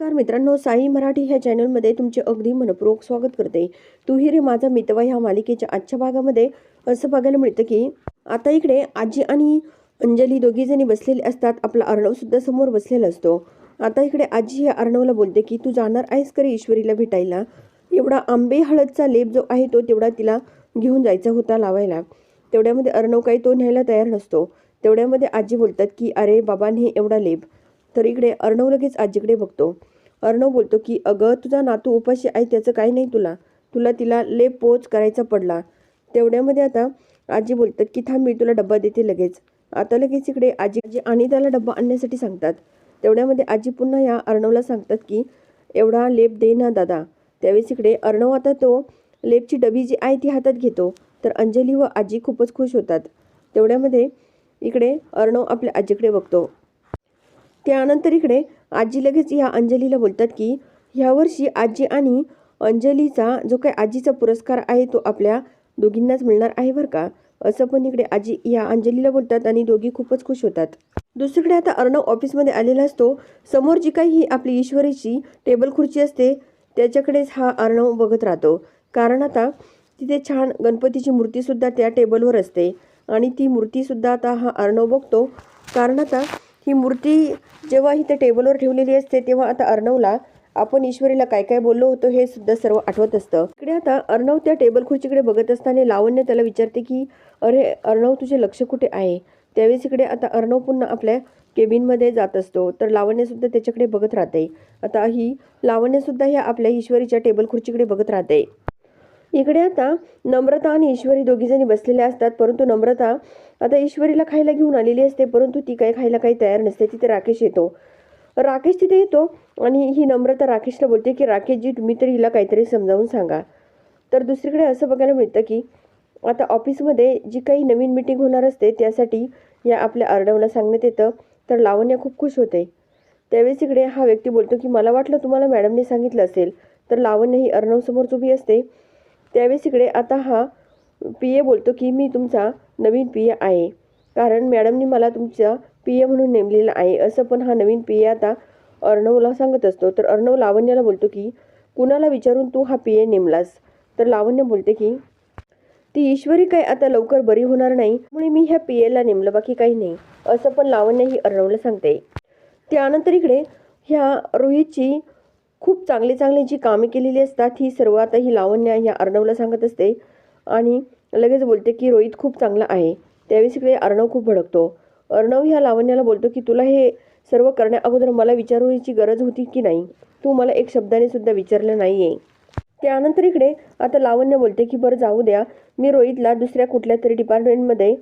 नमस्कार मित्रांनो साई मराठी ह्या चॅनलमध्ये तुमचे अगदी मनपूर्वक स्वागत करते. तू ही रे माझा मितवा ह्या मालिकेच्या आजच्या भागामध्ये असं बघायला मिळतं की आता इकडे आजी आणि अंजली दोघीजणी बसलेली बसलेले असतात. आपला अर्णवसुद्धा समोर बसलेला असतो. आता इकडे आजी या अर्णवला बोलते की तू जाणार आहेस करी ईश्वरीला भेटायला? एवढा आंबे हळदचा लेप जो आहे तो तेवढा तिला घेऊन जायचा होता लावायला. तेवढ्यामध्ये अर्णव काही तो न्यायला तयार नसतो. तेवढ्यामध्ये आजी बोलतात की अरे बाबांनी एवढा लेप तर इकडे अर्णव लगेच आजीकडे बघतो. अर्णव बोलतो की अगं तुझा नातू उपाशी आहे त्याचं काही नाही तुला. तुला तिला लेप पोच करायचा पडला. तेवढ्यामध्ये आता आजी बोलतात की थांब मी तुला डब्बा देते लगेच. आता लगेच इकडे आजी आजी आणि त्याला डब्बा आणण्यासाठी सांगतात. तेवढ्यामध्ये आजी पुन्हा या अर्णवला सांगतात की एवढा लेप दे ना दादा. त्यावेळेस इकडे अर्णव आता तो लेपची डबी जी आहे ती हातात घेतो. तर अंजली व आजी खूपच खुश होतात. तेवढ्यामध्ये इकडे अर्णव आपल्या आजीकडे बघतो. त्यानंतर इकडे आजी लगेच ह्या अंजलीला बोलतात की ह्यावर्षी आजी आणि अंजलीचा जो काही आजीचा पुरस्कार आहे तो आपल्या दोघींनाच मिळणार आहे बरं का? असं पण इकडे आजी या अंजलीला बोलतात आणि दोघी खूपच खुश होतात. दुसरीकडे आता अर्णव ऑफिसमध्ये आलेला असतो. समोर जी काही ही आपली ईश्वरीची टेबल खुर्ची असते त्याच्याकडेच हा अर्णव बघत राहतो. कारण आता तिथे छान गणपतीची मूर्तीसुद्धा त्या टेबलवर असते आणि ती मूर्तीसुद्धा आता हा अर्णव बघतो. कारण आता ही मूर्ती जेव्हा ही त्या टेबलवर ठेवलेली असते तेव्हा आता अर्णवला आपण ईश्वरीला काय काय बोललो होतो हे सुद्धा सर्व आठवत असतं. इकडे आता अर्णव त्या टेबल खुर्चीकडे बघत असताना लावण्य त्याला विचारते की अरे अर्णव तुझे लक्ष कुठे आहे? त्यावेळेस इकडे आता अर्णव पुन्हा आपल्या केबिनमध्ये जात असतो. तर लावण्यसुद्धा त्याच्याकडे बघत राहते. आता ही लावण्यसुद्धा ह्या आपल्या ईश्वरीच्या टेबल खुर्चीकडे बघत राहते. इकडे आता नम्रता आणि ईश्वरी दोघीजणी बसलेल्या असतात परंतु नम्रता आता ईश्वरीला खायला घेऊन आलेली असते परंतु ती काही खायला काही तयार नसते. तिथे राकेश येतो. राकेश तिथे येतो आणि ही नम्रता राकेशला बोलते की राकेशजी तुम्ही तर हिला काहीतरी समजावून सांगा. तर दुसरीकडे असं बघायला मिळतं की आता ऑफिसमध्ये जी काही नवीन मीटिंग होणार असते त्यासाठी या आपल्या अर्णवला सांगण्यात येतं. तर लावण्य खूप खुश होते. त्यावेळेस इकडे हा व्यक्ती बोलतो की मला वाटलं तुम्हाला मॅडमने सांगितलं असेल. तर लावण्य ही अर्णवसमोरच उभी असते. त्यावेळेस इकडे आता हा पी ए बोलतो की मी तुमचा नवीन पी ए आहे. कारण मॅडमनी मला तुमचा पी ए म्हणून नेमलेलं आहे. असं पण हा नवीन पी ए आता अर्णवला सांगत असतो. तर अर्णव लावण्याला बोलतो की कुणाला विचारून तू हा पी ए नेमलास? तर लावण्य बोलते की ती ईश्वरी काय आता लवकर बरी होणार नाही. म्हणून मी ह्या पी एला नेमलं. बाकी काही नाही. असं पण लावण्य ही अर्णवला सांगते. त्यानंतर इकडे ह्या रोहितची खूप चांगली चांगली जी कामे केलेली असतात ही सर्व आता ही लावण्य ह्या अर्णवला सांगत असते. आणि लगेच बोलते की रोहित खूप चांगला आहे. त्यावेळेस इकडे अर्णव खूप भडकतो. अर्णव ह्या लावण्याला बोलतो की तुला हे सर्व करण्या अगोदर मला विचारण्याची गरज होती की नाही? तू मला एक शब्दाने सुद्धा विचारलं नाही आहे त्यानंतर इकडे आता लावण्य बोलते की बरं जाऊ द्या. मी रोहितला दुसऱ्या कुठल्या तरी डिपार्टमेंटमध्ये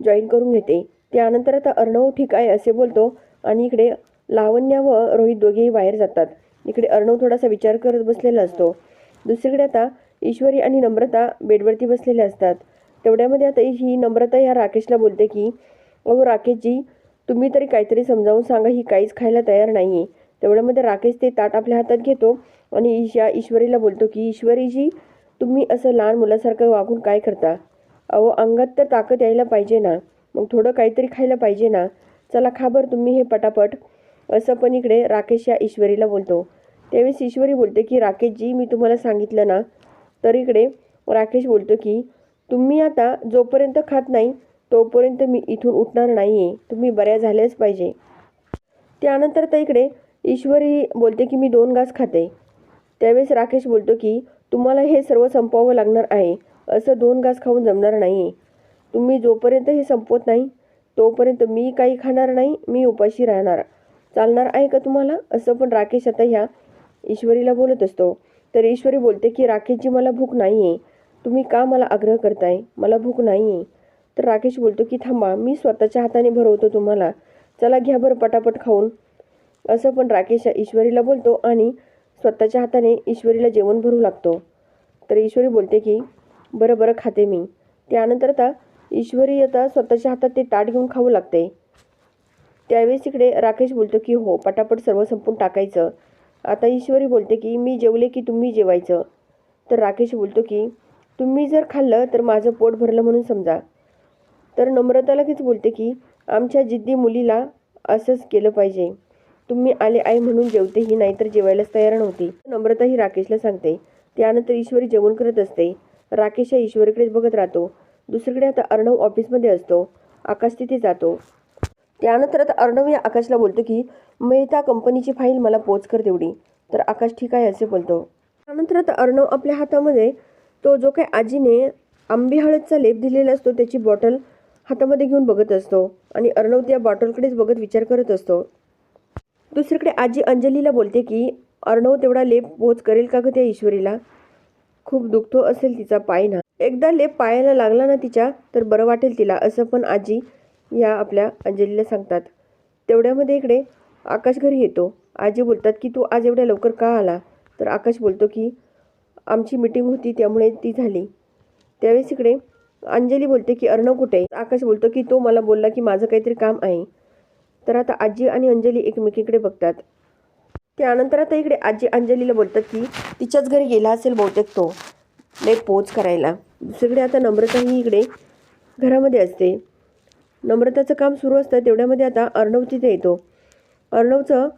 जॉईन करून घेते. त्यानंतर आता अर्णव ठीक आहे असे बोलतो. आणि इकडे लावण्य व रोहित दोघेही बाहेर जातात. इकडे अर्णव थोडासा विचार करत बसलेला असतो. दुसरीकडे आता ईश्वरी आणि नम्रता बेडवरती बसलेल्या असतात. तेवढ्यामध्ये आता ही नम्रता ह्या राकेशला बोलते की अहो राकेशजी तुम्ही तरी काहीतरी समजावून सांगा ही काहीच खायला तयार नाही आहे तेवढ्यामध्ये राकेश ते ताट आपल्या हातात घेतो आणि ईश या ईश्वरीला बोलतो की ईश्वरीजी तुम्ही असं लहान मुलासारखं वागून काय करता? अहो अंगात तर ताकद यायला पाहिजे ना. मग थोडं काहीतरी खायला पाहिजे ना. चला खा बरं तुम्ही हे पटापट. असं पण इकडे राकेश या ईश्वरीला बोलतो. त्यावेळेस ईश्वरी बोलते की राकेशजी मी तुम्हाला सांगितलं ना? तर इकडे राकेश बोलतो की तुम्ही आता जोपर्यंत खात नाही तोपर्यंत मी इथून उठणार नाही आहे तुम्ही बऱ्या झाल्याच पाहिजे. त्यानंतर तर इकडे ईश्वरी बोलते की मी दोन घास खाते. त्यावेळेस राकेश बोलतो की तुम्हाला हे सर्व संपवावं लागणार आहे. असं दोन घास खाऊन जमणार नाही आहे तुम्ही जोपर्यंत हे संपवत नाही तोपर्यंत मी काही खाणार नाही मी उपाशी राहणार. चालणार आहे का तुम्हाला? असं पण राकेश आता ह्या ईश्वरीला बोलत असतो. तर ईश्वरी बोलते की राकेशजी मला भूक नाही आहे तुम्ही का मला आग्रह करताय? मला भूक नाही आहे तर राकेश बोलतो की थांबा मी स्वतःच्या हाताने भरवतो तुम्हाला. चला घ्या बरं पटापट खाऊन. असं पण राकेश ईश्वरीला बोलतो आणि स्वतःच्या हाताने ईश्वरीला जेवण भरू लागतो. तर ईश्वरी बोलते की बरं बरं खाते मी. त्यानंतर आता ईश्वरी आता स्वतःच्या हातात ते ताट घेऊन खाऊ लागते. त्यावेळेस इकडे राकेश बोलतो की हो पटापट सर्व संपून टाकायचं. आता ईश्वरी बोलते की मी जेवले की तुम्ही जेवायचं. तर राकेश बोलतो की तुम्ही जर खाल्लं तर माझं पोट भरलं म्हणून समजा. तर नम्रता लगेच बोलते की आमच्या जिद्दी मुलीला असंच केलं पाहिजे. तुम्ही आले आहे म्हणून जेवतेही नाहीतर जेवायलाच तयार नव्हती. नम्रता ही राकेशला सांगते. त्यानंतर ईश्वरी जेवण करत असते. राकेश या ईश्वरीकडेच बघत राहतो. दुसरीकडे आता अर्णव ऑफिसमध्ये असतो. आकाश तिथे जातो. त्यानंतर आता अर्णव या आकाशला बोलतो की मेहता कंपनीची फाईल मला पोच कर तेवढी. तर आकाश ठीक आहे असे बोलतो. त्यानंतर आता अर्णव आपल्या हातामध्ये तो जो काही आजीने आंबी हळदचा लेप दिलेला असतो त्याची बॉटल हातामध्ये घेऊन बघत असतो आणि अर्णव त्या बॉटलकडेच बघत विचार करत असतो. दुसरीकडे आजी अंजलीला बोलते की अर्णव तेवढा लेप पोच करेल का ग त्या ईश्वरीला? खूप दुखतो असेल तिचा पाय ना. एकदा लेप पायाला लागला ना तिच्या तर बरं वाटेल तिला असं पण आजी या आपल्या अंजलीला सांगतात. तेवढ्यामध्ये इकडे आकाश घरी येतो. आजी बोलतात की तू आज एवढ्या लवकर का आला? तर आकाश बोलतो की आमची मिटिंग होती त्यामुळे ती झाली. त्यावेळेस इकडे अंजली बोलते की अर्णव कुठे आहे? आकाश बोलतो की तो मला बोलला की माझं काहीतरी काम आहे. तर आता आजी आणि अंजली एकमेकीकडे बघतात. त्यानंतर आता इकडे आजी अंजलीला बोलतात की तिच्याच घरी गेला असेल बहुतेक तो. नाही पोच करायला. दुसरीकडे आता नम्रताही इकडे घरामध्ये असते. नम्रताचं काम सुरू असतं तेवढ्यामध्ये आता अर्णव तिथे येतो. अर्णवचं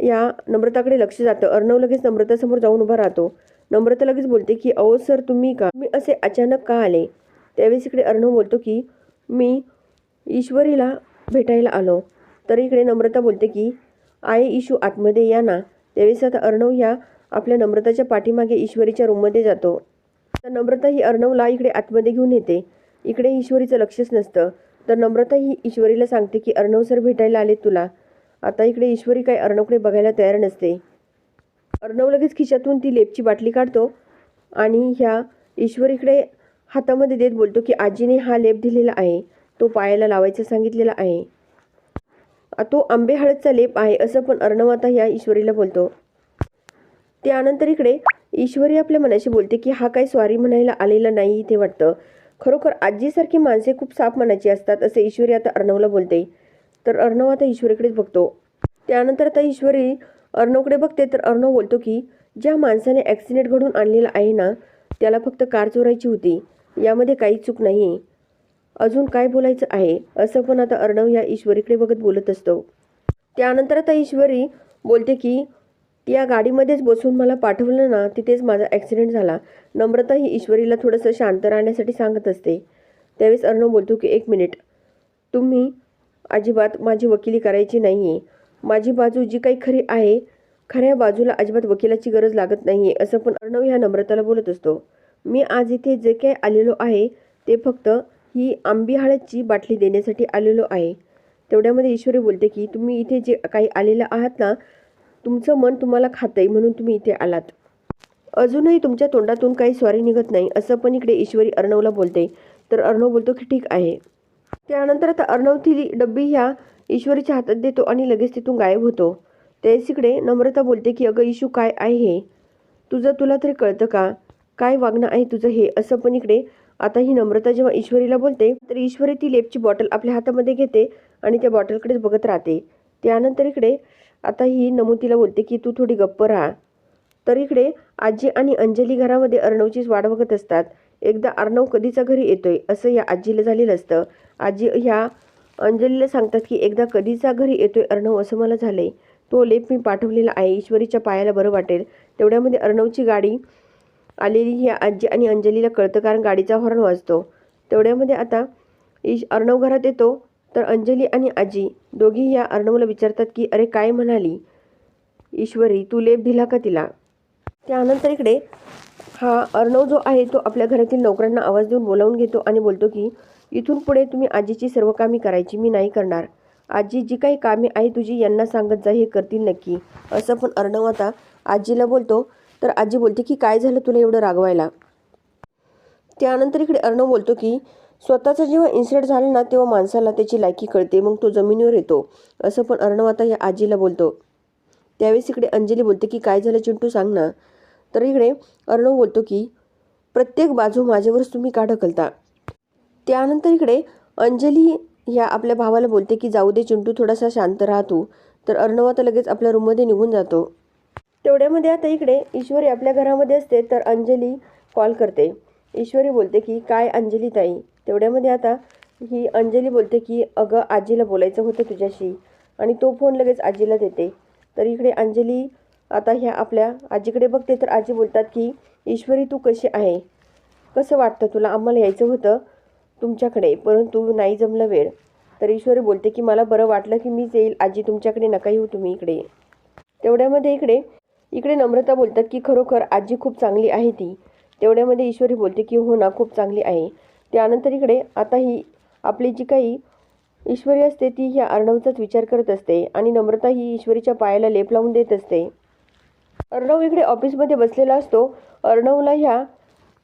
या नम्रताकडे लक्ष जातं. अर्णव लगेच नम्रतासमोर जाऊन उभा राहतो. नम्रता लगेच बोलते की अहो सर तुम्ही का? मी असे अचानक का आले? त्यावेळेस इकडे अर्णव बोलतो की मी ईश्वरीला भेटायला आलो. तर इकडे नम्रता बोलते की आय इशू आतमध्ये या ना. त्यावेळेस आता अर्णव ह्या आपल्या नम्रताच्या पाठीमागे ईश्वरीच्या रूममध्ये जातो. तर नम्रता ही अर्णवला इकडे आतमध्ये घेऊन येते. इकडे ईश्वरीचं लक्षच नसतं. तर नम्रता ही ईश्वरीला सांगते की अर्णव सर भेटायला आले तुला. आता इकडे ईश्वरी काय अर्णवकडे बघायला तयार नसते. अर्णव लगेच खिशातून ती लेपची बाटली काढतो आणि ह्या ईश्वरीकडे हातामध्ये देत बोलतो की आजीने हा लेप दिलेला आहे. तो पायाला लावायचा सांगितलेला आहे. तो आंबे हळदचा लेप आहे असं पण अर्णव आता ह्या ईश्वरीला बोलतो. त्यानंतर इकडे ईश्वरी आपल्या मनाशी बोलते की हा काय स्वारी म्हणायला आलेला नाही इथे वाटतं. खरोखर आजीसारखी माणसे खूप साफ मनाची असतात असे ईश्वरी आता अर्णवला बोलते. तर अर्णव आता ईश्वरीकडेच बघतो. त्यानंतर आता ईश्वरी अर्णवकडे बघते तर अर्णव बोलतो की ज्या माणसाने ॲक्सिडेंट घडून आणलेला आहे ना त्याला फक्त कार चोरायची होती. यामध्ये काही चूक नाही. अजून काय बोलायचं आहे असं पण आता अर्णव या ईश्वरीकडे बघत बोलत असतो. त्यानंतर आता ईश्वरी बोलते की या गाडीमध्येच बसून मला पाठवलं ना तिथेच माझा ॲक्सिडेंट झाला. नम्रता ही ईश्वरीला थोडंसं शांत राहण्यासाठी सांगत असते. त्यावेळेस अर्णव बोलतो की एक मिनिट. तुम्ही अजिबात माझी वकिली करायची नाही आहे माझी बाजू जी काही खरी आहे खऱ्या बाजूला अजिबात वकिलाची गरज लागत नाही आहे असं पण अर्णव ह्या नम्रताला बोलत असतो. मी आज इथे जे काही आलेलो आहे ते फक्त ही आंबी हळदची बाटली देण्यासाठी आलेलो आहे. तेवढ्यामध्ये ईश्वरी बोलते की तुम्ही इथे जे काही आलेलं आहात ना तुमचं मन तुम्हाला खातंय म्हणून तुम्ही इथे आलात. अजूनही तुमच्या तोंडातून काही स्वारी निघत नाही असं पण इकडे ईश्वरी अर्णवला बोलते. तर अर्णव बोलतो की ठीक आहे. त्यानंतर आता अर्णव ती डब्बी ह्या ईश्वरीच्या हातात देतो आणि लगेच तिथून गायब होतो. त्याच इकडे नम्रता बोलते की अगं इशू काय आहे हे? तुझं तुला तरी कळतं का? काय वागणं आहे तुझं हे? असं पण इकडे आता ही नम्रता जेव्हा ईश्वरीला बोलते तर ईश्वरी ती लेपची बॉटल आपल्या हातामध्ये घेते आणि त्या बॉटलकडेच बघत राहते. त्यानंतर इकडे आता ही नमुतीला बोलते की तू थोडी गप्प राहा. तर इकडे आजी आणि अंजली घरामध्ये अर्णवचीच वाट बघत असतात. एकदा अर्णव कधीचा घरी येतोय असं या आजीला झालेलं असतं. आजी ह्या अंजलीला सांगतात की एकदा कधीचा घरी येतोय अर्णव असं मला झालंय. तो लेप मी पाठवलेला आहे ईश्वरीच्या पायाला बरं वाटेल. तेवढ्यामध्ये अर्णवची गाडी आलेली ही आजी आणि अंजलीला कळतं कारण गाडीचा हॉर्न वाजतो. तेवढ्यामध्ये आता ईश अर्णव घरात येतो. तर अंजली आणि आजी दोघी या अर्णवला विचारतात की अरे काय म्हणाली? ईश्वरी तू लेप दिला का तिला? त्यानंतर इकडे हा अर्णव जो आहे तो आपल्या घरातील नोकरांना आवाज देऊन बोलावून घेतो आणि बोलतो की इथून पुढे तुम्ही आजीची सर्व कामे करायची मी नाही करणार. आजी जी काही कामे आहे तुझी यांना सांगत जा हे करतील नक्की. असं पण अर्णव आता आजीला बोलतो. तर आजी बोलते की काय झालं तुला एवढं रागवायला? त्यानंतर इकडे अर्णव बोलतो की स्वतःचा जेव्हा इन्सिडेंट झाला ना तेव्हा माणसाला त्याची लायकी कळते. मग तो जमिनीवर येतो. असं पण अर्णव आता या आजीला बोलतो. त्यावेळेस इकडे अंजली बोलते की काय झालं चिंटू सांग ना. तर इकडे अर्णव बोलतो की प्रत्येक बाजू माझ्यावरच तुम्ही का ढकलता? त्यानंतर इकडे अंजली ह्या आपल्या भावाला बोलते की जाऊ दे चिंटू थोडासा शांत राहा तू. तर अर्णव आता लगेच आपल्या रूममध्ये निघून जातो. तेवढ्यामध्ये आता इकडे ईश्वरी आपल्या घरामध्ये असते तर अंजली कॉल करते. ईश्वरी बोलते की काय अंजली ताई? तेवढ्यामध्ये आता ही अंजली बोलते की अगं आजीला बोलायचं होतं तुझ्याशी. आणि तो फोन लगेच आजीला देते. तर इकडे अंजली आता ह्या आपल्या आजीकडे बघते तर आजी बोलतात की ईश्वरी तू कशी आहे? कसं वाटतं तुला? आम्हाला यायचं होतं तुमच्याकडे परंतु नाही जमलं वेळ. तर ईश्वरी बोलते की मला बरं वाटलं की मीच येईल. आजी तुमच्याकडे नका येऊ तुम्ही इकडे. तेवढ्यामध्ये इकडे इकडे नम्रता बोलतात की खरोखर आजी खूप चांगली आहे ती. तेवढ्यामध्ये ईश्वरी बोलते की हो ना खूप चांगली आहे. त्यानंतर इकडे आता ही आपली जी काही ईश्वरी असते ती ह्या अर्णवचाच विचार करत असते आणि नम्रता ही ईश्वरीच्या पायाला लेप लावून देत असते. अर्णव इकडे ऑफिसमध्ये बसलेला असतो. अर्णवला ह्या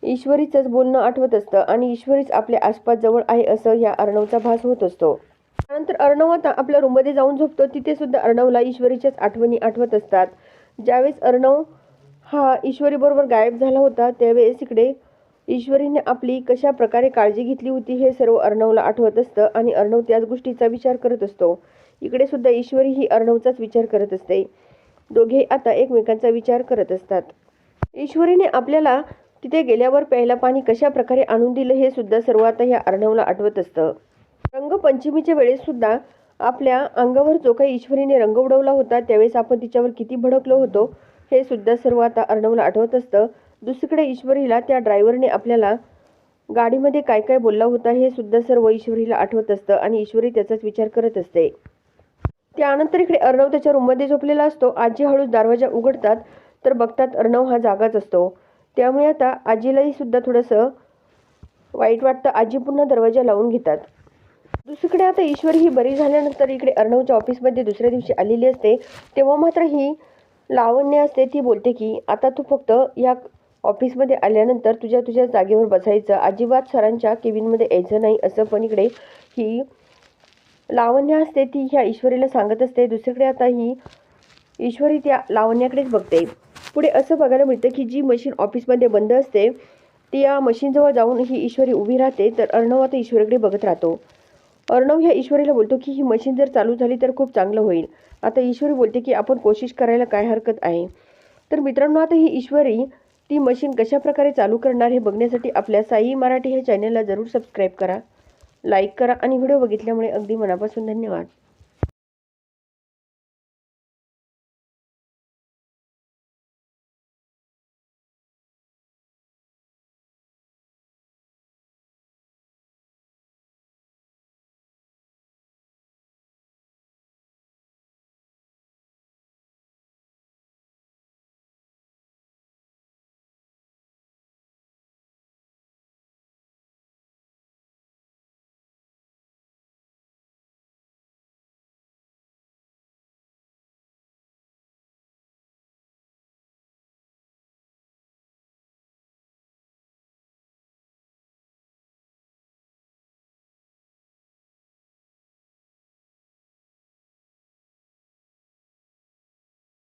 ईश्वरीचंच बोलणं आठवत असतं आणि ईश्वरीच आपल्या आसपास जवळ आहे असं ह्या अर्णवचा भास होत असतो. त्यानंतर अर्णव आता आपल्या रूममध्ये जाऊन झोपतो. तिथे सुद्धा अर्णवला ईश्वरीच्याच आठवणी आठवत असतात. ज्यावेळेस अर्णव हा ईश्वरीबरोबर गायब झाला होता त्यावेळेस इकडे ईश्वरीने आपली कशा प्रकारे काळजी घेतली होती हे सर्व अर्णवला आठवत असतं आणि अर्णव त्याच गोष्टीचा विचार करत असतो. इकडे सुद्धा ईश्वरी ही अर्णवचाच विचार करत असते. दोघे आता एकमेकांचा विचार करत असतात. ईश्वरीने आपल्याला तिथे गेल्यावर प्यायला पाणी कशा प्रकारे आणून दिलं हे सुद्धा सर्व आता ह्या अर्णवला आठवत असतं. रंगपंचमीच्या वेळेस सुद्धा आपल्या अंगावर जो काही ईश्वरीने रंग उडवला होता त्यावेळेस आपण तिच्यावर किती भडकलो होतो हे सुद्धा सर्व आता अर्णवला आठवत असतं. दुसरीकडे ईश्वरीला त्या ड्रायव्हरने आपल्याला गाडीमध्ये काय काय बोलला होता हे सुद्धा सर्व ईश्वरीला आठवत असतं आणि ईश्वरी त्याचाच विचार करत असते. त्यानंतर इकडे अर्णव त्याच्या रूममध्ये झोपलेला असतो. आजी हळूच दरवाजा उघडतात तर बघतात अर्णव हा जागाच असतो. त्यामुळे आता आजीलाही सुद्धा थोडंसं वाईट वाटतं. आजी पुन्हा दरवाजा लावून घेतात. दुसरीकडे आता ईश्वरी ही बरी झाल्यानंतर इकडे अर्णवच्या ऑफिसमध्ये दुसऱ्या दिवशी आलेली असते. तेव्हा मात्र ही लावण्य असते. ती बोलते की आता तू फक्त या ऑफिसमध्ये आल्यानंतर तुझ्या तुझ्या जागेवर बसायचं. अजिबात सरांच्या केबिनमध्ये यायचं नाही असं पण इकडे ही लावण्या असते ती ह्या ईश्वरीला सांगत असते. दुसरीकडे आता ही ईश्वरी त्या लावण्याकडेच बघते. पुढे असं बघायला मिळतं की जी मशीन ऑफिसमध्ये बंद असते ती या मशीनजवळ जाऊन ही ईश्वरी उभी राहते तर अर्णव आता ईश्वरीकडे बघत राहतो. अर्णव ह्या ईश्वरीला बोलतो की ही मशीन जर चालू झाली तर खूप चांगलं होईल. आता ईश्वरी बोलते की आपण कोशिश करायला काय हरकत आहे? तर मित्रांनो आता ही ईश्वरी ती मशीन कशा प्रकारे चालू करणार हे बघण्यासाठी आपल्या साई मराठी हे चॅनलला जरूर सबस्क्राईब करा लाईक करा आणि व्हिडिओ बघितल्यामुळे अगदी मनापासून धन्यवाद.